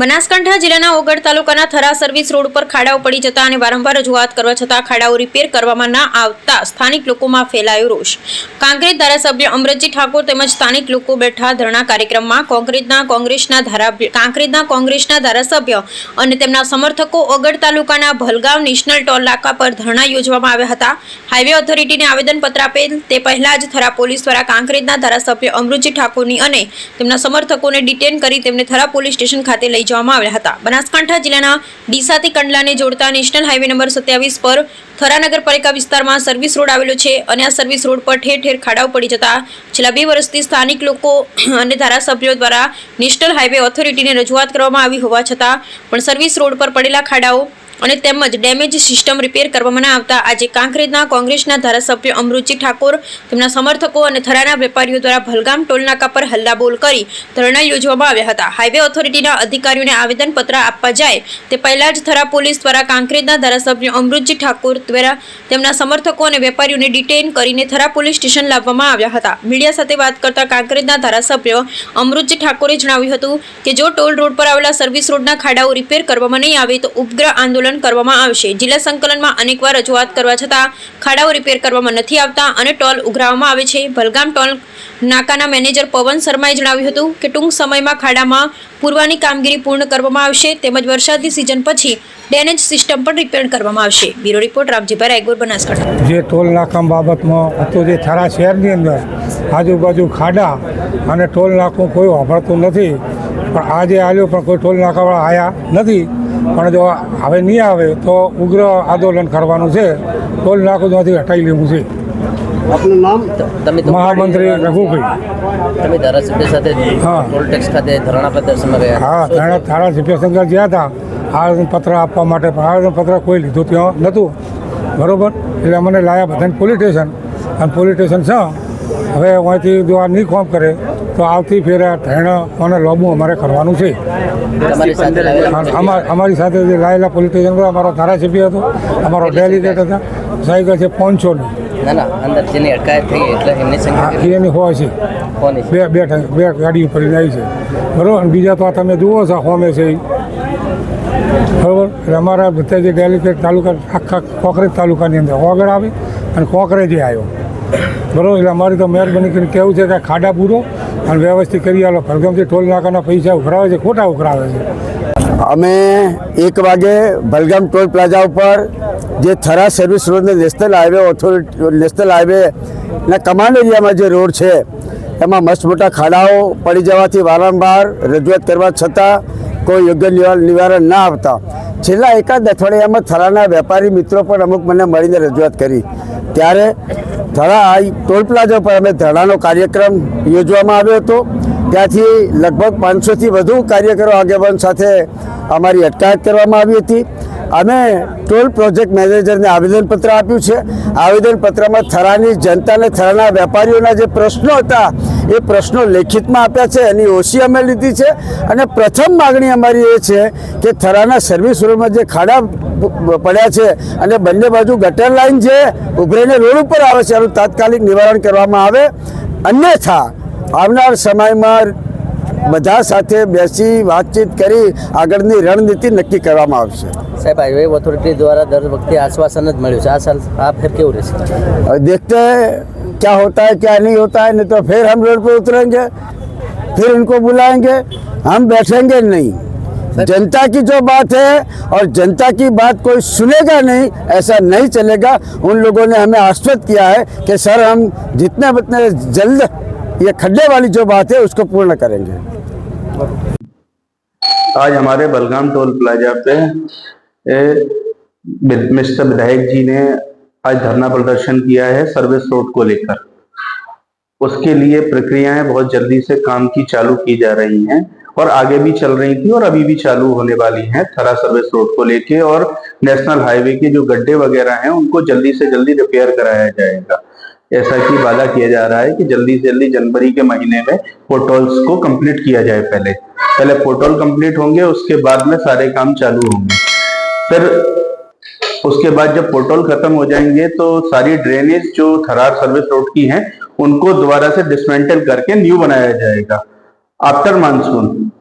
બનાસકાંઠા જિલ્લાના ઓગળ તાલુકાના Thara service road પર ખાડાઓ પડી જતા અને વારંવાર રજૂઆત કરવા છતાં ખાડાઓ રિપેર કરવામાં ના આવતા સ્થાનિક લોકોમાં ફેલાયો રોષ. કાંકરેજ ધારાસભ્ય અમરજી ઠાકોર તેમજ સ્થાનિક લોકો બેઠા ધરણા કાર્યક્રમમાં કોંગ્રેસના કોંગ્રેસના ધારા કાંકરેજના કોંગ્રેસના ધારાસભ્ય અને તેમના સમર્થકો ઓગળ તાલુકાના ભલગાંવ નેશનલ ટોલ નાકા પર ધરણા યોજવામાં આવ્યા હતા. હાઈવે ઓથોરિટીને આવેદનપત્ર આપેલ તે પહેલા જ થરા પોલીસ દ્વારા કાંકરેજના ધારાસભ્ય અમૃતજી ઠાકોરની અને તેમના સમર્થકોને ડિટેન કરી તેમને થરા પોલીસ સ્ટેશન ખાતે લઈ જવામાં આવ્યા હતા. બનાસકાંઠા જિલ્લાના ડીસાથી કંડલાને જોડતા નેશનલ હાઈવે નંબર સત્યાવીસ પર થરા નગરપાલિકા વિસ્તારમાં સર્વિસ રોડ આવેલો છે અને આ સર્વિસ રોડ પર ઠેર ઠેર ખાડાઓ પડી જતા છેલ્લા બે વર્ષથી સ્થાનિક લોકો અને ધારાસભ્યો દ્વારા નેશનલ હાઈવે ઓથોરિટીને રજૂઆત કરવામાં આવી હોવા છતાં પણ સર્વિસ રોડ પર પડેલા ખાડાઓ અને તેમજ ડેમેજ સિસ્ટમ રિપેર કરવામાં આવતા. આજે કાંકરેજના કોંગ્રેસના ધારાસભ્ય અમૃતજી ઠાકોર તેમના સમર્થકો અને થરાના વેપારીઓ દ્વારા ભલગામ ટોલનાકા પર હલ્લાબોલ કરી ધરણા યોજવામાં આવ્યા હતા. હાઈવે ઓથોરિટીના અધિકારીઓને આવેદનપત્ર આપવા જાય તે પહેલાં જ થરા પોલીસ દ્વારા કાંકરેજના ધારાસભ્ય અમૃતજી ઠાકોર દ્વારા તેમના સમર્થકો અને વેપારીઓને ડિટેન કરીને થરા પોલીસ સ્ટેશન લાવવામાં આવ્યા હતા. મીડિયા સાથે વાત કરતા કાંકરેજના ધારાસભ્ય અમૃતજી ઠાકોરે જણાવ્યું હતું કે, જો ટોલ રોડ પર આવેલા સર્વિસ રોડના ખાડાઓ રિપેર કરવામાં નહીં આવે તો ઉપગ્રહ આંદોલન કરવામાં આવશે. જિલ્લા સંકલનમાં અનેકવાર રજૂઆત કરવા છતાં ખાડાઓ રિપેર કરવામાં નથી આવતા અને ટોલ ઉઘરાવવામાં આવે છે. ભલગામ ટોલ નાકાના મેનેજર પવન શર્માએ જણાવ્યું હતું કે, ટૂંક સમયમાં ખાડામાં પૂરવાની કામગીરી પૂર્ણ કરવામાં આવશે તેમજ વરસાદની સિઝન પછી ડેનેજ સિસ્ટમ પણ રિપેર કરવામાં આવશે. Bureau report, Ramjibhai Raigor, Banaskantha. જે ટોલ નાકા બાબતમાં હતું જે થરા શહેરની અંદર આજુબાજુ ખાડા અને ટોલ નાકું કોઈ વાપરતું નથી. પણ આજે આવ્યો પણ કોઈ ટોલ નાકાવાળા આવ્યા નથી. પણ જો હવે નહીં આવે તો ઉગ્ર આંદોલન કરવાનું છે. ટોલ નાખોમાંથી હટાવી લેવું છે. આપનું નામ? તમે મહામંત્રી રઘુભાઈ. તમે ધારાસભ્ય સાથે હા. ટોલ ટેક્સ ખાતે ધરણા પ્રદર્શનમાં ગયા. હા ધારા ધારાસભ્ય સંઘ ગયા હતા. આવેદનપત્ર આપવા માટે પણ આવેદનપત્ર કોઈ લીધું ત્યાં નહોતું. બરોબર? એટલે મને લાયા બધાને પોલીસ સ્ટેશન. અને પોલીસ સ્ટેશન છે. હવે અહીંથી જો આ નહીં કોમ કરે તો આવતી ફેરે ધરણા અને લોબું અમારે કરવાનું છે. અમારી સાથે જે લાયેલા પોલીસ સ્ટેશન અમારો ધારાસભ્ય હતો અમારો ડેલિગેટ હતા સાહેબ છે પાંચસોની. ના ના અંદર જેની અટકાયત થઈ એટલે એમની હા સંખ્યા કેટલી? એની હોય છે. બે બે બે ગાડી ઉપર આવી છે. બરાબર? બીજા તો આ તમે જુઓ છો હોમે છે. બરાબર? એટલે અમારા બધા જે ડેલિગેટ તાલુકા આખા કોકરેજ તાલુકાની અંદર ઓગળ આવે અને કોકરેજે આવ્યો. બરાબર, એટલે અમારી તો મહેરબાની કરીને કહેવું છે કે ખાડા પૂરો અને વ્યવસ્થિત કરી આલો. ભરગમથી ટોલ નાકાના પૈસા ઉઘરાવે છે, ખોટા ઉઘરાવે છે. અમે એક વાગે ભલગામ ટોલ પ્લાઝા ઉપર જે થરા સર્વિસ રોડને નેશનલ હાઈવે ઓથોરિટી નેશનલ હાઈવેના કમાન્ડ એરિયામાં જે રોડ છે, એમાં મસ્ત મોટા ખાડાઓ પડી જવાથી વારંવાર રજૂઆત કરવા છતાં કોઈ યોગ્ય નિવારણ ના આવતા છેલ્લા એકાદ અઠવાડિયામાં થરાના વેપારી મિત્રો પણ અમુક મને મળીને રજૂઆત કરી. ત્યારે આ ટોલ પ્લાઝા પર અમે ધરાનો કાર્યક્રમ યોજવામાં આવ્યો હતો. ત્યાંથી લગભગ પાંચસોથી વધુ કાર્યકરો આગેવાન સાથે અમારી અટકાયત કરવામાં આવી હતી. અમે ટોલ પ્રોજેક્ટ મેનેજરને આવેદનપત્ર આપ્યું છે. આવેદનપત્રમાં થરાની જનતાને થરાના વેપારીઓના જે પ્રશ્નો હતા એ પ્રશ્નો લેખિતમાં આપ્યા છે એની ઓછી અમે લીધી છે. અને પ્રથમ માગણી અમારી એ છે કે થરાના સર્વિસ રોડમાં જે ખાડા પડ્યા છે અને બંને બાજુ ગટર લાઈન છે ઉભરીને રોડ ઉપર આવે છે એનું તાત્કાલિક નિવારણ કરવામાં આવે. અન્યથા આવનાર સમયમાં બધા સાથે બેસી વાતચીત કરી આગળની રણનીતિ નક્કી કરવામાં આવશે. સાહેબ હાઈવે ઓથોરિટી દ્વારા દર વખતે આશ્વાસન જ મળ્યું છે. આ સાલ આ ફેર કેવું રહેશે? દેખતે क्या होता है, क्या नहीं होता है, नहीं तो फिर हम रोड पर उतरेंगे, फिर उनको बुलाएँगे, हम बैठेंगे नहीं। जनता की जो बात है और जनता की बात कोई सुनेगा नहीं, ऐसा नहीं चलेगा। उन लोगों ने हमें आश्वस्त किया है कि सर, हम जितने जितने जल्द ये खड्डे वाली जो बात है, उसको पूर्ण करेंगे। आज हमारे बलगाम टोल प्लाजा पे मिस्टर विधायक जी ने आज धरना प्रदर्शन किया है सर्विस रोड को लेकर। उसके लिए प्रक्रियाएँ बहुत जल्दी से काम की चालू की जा रही हैं और आगे भी चल रही थी और अभी भी चालू होने वाली हैं थरा सर्विस रोड को लेके और नेशनल हाईवे के जो गड्ढे वगैरह हैं उनको जल्दी से जल्दी रिपेयर कराया जाएगा। ऐसा कि वादा किया जा रहा है कि जल्दी से जल्दी जनवरी के महीने में पोर्टल्स को कंप्लीट किया जाए पहले। पहले पोर्टल कंप्लीट होंगे, उसके बाद में सारे काम चालू होंगे। फिर उसके बाद जब पोर्टल खत्म हो जाएंगे तो सारी ड्रेनेज जो थरार सर्विस रोड की हैं उनको दोबारा से डिसमेंटल करके न्यू बनाया जाएगा आफ्टर मानसून